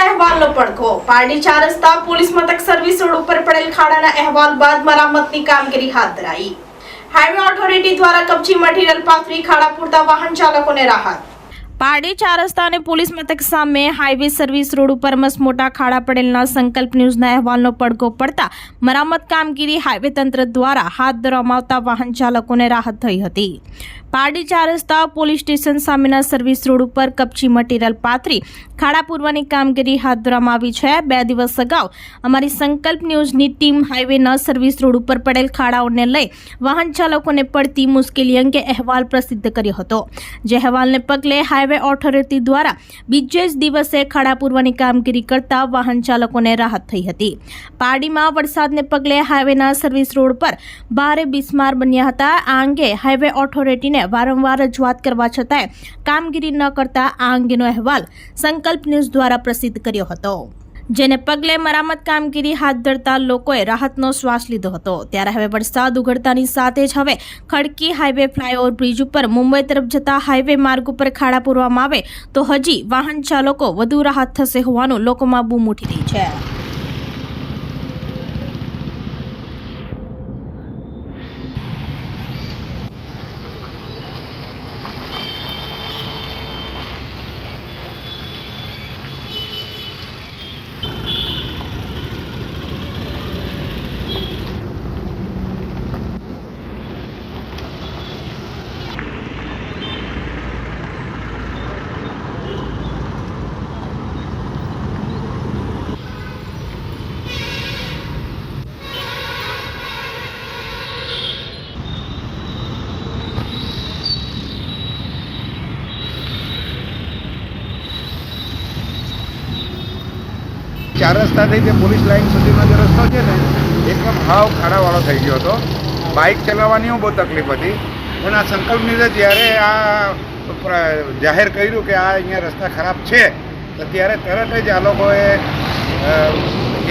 ન્યૂઝના અહેવાલનો પડઘો. પારડી ચાર રસ્તા પોલીસ મથક સર્વિસ રોડ ઉપર પડેલ ખાડાના અહેવાલ બાદ મરામતની કામગીરી હાથ ધરાઈ. હાઈવે ઓથોરિટી દ્વારા કપચી મટીરીયલ પાથરી ખાડા પૂરતા વાહન ચાલકોને રાહત. પારડી ચાર રસ્તા અને પોલીસ મથક સામે હાઈવે સર્વિસ રોડ ઉપર મસમોટા ખાડા પડેલના સંકલ્પ ન્યૂઝના અહેવાલનો પડઘો પડતા મરામત કામગીરી હાઈવે તંત્ર દ્વારા હાથ ધરવામાં આવતા વાહન ચાલકોને રાહત થઈ હતી. પારડી ચાર રસ્તા પોલીસ સ્ટેશન સામેના સર્વિસ રોડ ઉપર કપચી મટીરીયલ પાથરી ખાડા પૂરવાની કામગીરી હાથ ધરવામાં આવી છે. બે દિવસ અગાઉ અમારી સંકલ્પ ન્યૂઝની ટીમ હાઈવેના સર્વિસ રોડ ઉપર પડેલ ખાડાઓને લઈ વાહન ચાલકોને પડતી મુશ્કેલી અંગે અહેવાલ પ્રસિદ્ધ કર્યો હતો. જે અહેવાલને પગલે હાઈવે ઓથોરિટી દ્વારા બીજે જ દિવસે ખાડા કામગીરી કરતા વાહન ચાલકોને રાહત થઈ હતી. પારડીમાં વરસાદને પગલે હાઈવેના સર્વિસ રોડ પર ભારે બિસ્માર બન્યા હતા. આ અંગે હાઈવે ઓથોરિટીને વારંવાર રજૂઆત કરવા છતાંય કામગીરી ન કરતા આ અંગેનો અહેવાલ સંકલ્પ ન્યૂઝ દ્વારા પ્રસિદ્ધ કર્યો હતો. જેને પગલે મરામત કામગીરી હાથ ધરતા લોકોએ રાહતનો શ્વાસ લીધો હતો. ત્યારે હવે વરસાદ ઉઘડતાની સાથે જ હવે ખડકી હાઈવે ફ્લાયઓવર બ્રિજ ઉપર મુંબઈ તરફ જતા હાઈવે માર્ગ ઉપર ખાડા પૂરવામાં આવે તો હજી વાહન ચાલકો વધુ રાહત થશે હોવાનું લોકોમાં બૂમ ઉઠી રહી છે. ચાર રસ્તાથી જે પોલીસ લાઇન સુધીનો જે રસ્તો છે ને, એકદમ હાવ ખાડાવાળો થઈ ગયો હતો. બાઇક ચલાવવાની બહુ તકલીફ હતી. પણ આ સંકલ્પ લીધે જ્યારે આ જાહેર કર્યું કે આ અહીંયા રસ્તા ખરાબ છે, તો ત્યારે તરત જ આ લોકોએ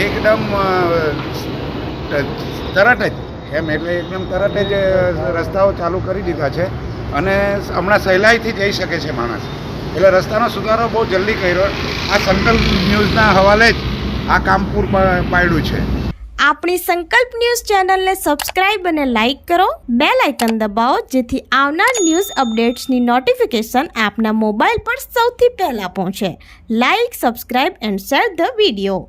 એકદમ તરત જ, એમ એટલે એકદમ તરત જ રસ્તાઓ ચાલુ કરી દીધા છે. અને હમણાં સહેલાઈથી જઈ શકે છે માણસ. એટલે રસ્તાનો સુધારો બહુ જલ્દી કર્યો. આ સંકલ્પ ન્યૂઝના હવાલે જ આ કામ પૂરું પાડ્યું છે. આપણી સંકલ્પ ન્યૂઝ ચેનલને સબસ્ક્રાઇબ અને લાઇક કરો. બે લાઇકન દબાવો, જેથી આવનાર ન્યૂઝ અપડેટ્સની નોટિફિકેશન આપના મોબાઈલ પર સૌથી પહેલા પહોંચે. Like, subscribe and share the video.